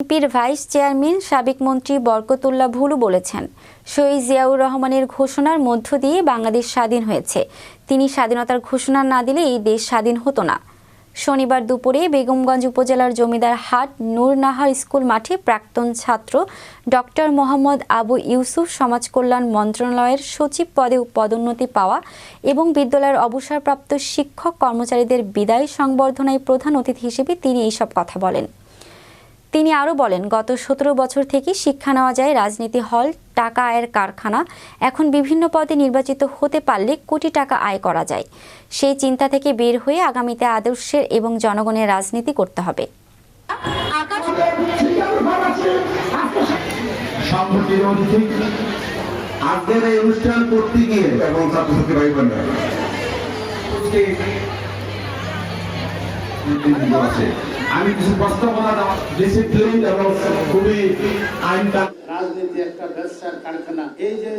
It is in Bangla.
বিএনপির ভাইস চেয়ারম্যান সাবেক মন্ত্রী বরকতুল্লাহ ভুলু বলেছেন, শহীদ জিয়াউর রহমানের ঘোষণার মধ্য দিয়ে বাংলাদেশ স্বাধীন হয়েছে। তিনি স্বাধীনতার ঘোষণা না দিলে এই দেশ স্বাধীন হতো না। শনিবার দুপুরে বেগমগঞ্জ উপজেলার জমিদার হাট নূর নাহার স্কুল মাঠে প্রাক্তন ছাত্র ডক্টর মোহাম্মদ আবু ইউসুফ সমাজ কল্যাণ মন্ত্রণালয়ের সচিব পদে পদোন্নতি পাওয়া এবং বিদ্যালয়ের অবসরপ্রাপ্ত শিক্ষক কর্মচারীদের বিদায় সংবর্ধনায় প্রধান অতিথি হিসেবে তিনি এইসব কথা বলেন। তিনি আরও বলেন, গত সতেরো বছর থেকে শিক্ষা নেওয়া যায়, রাজনীতি হল, টাকা আয়ের কারখানা। এখন বিভিন্ন পদে নির্বাচিত হতে পারলে কোটি টাকা আয় করা যায়। সেই চিন্তা থেকে বের হয়ে আগামীতে আদর্শের এবং জনগণের রাজনীতি করতে হবে। আছে আমি কিছু প্রস্তাবনা ডিসিপ্লিন এবং খুবই আইনটা রাজনীতি একটা ব্যবসার কারখানা। এই যে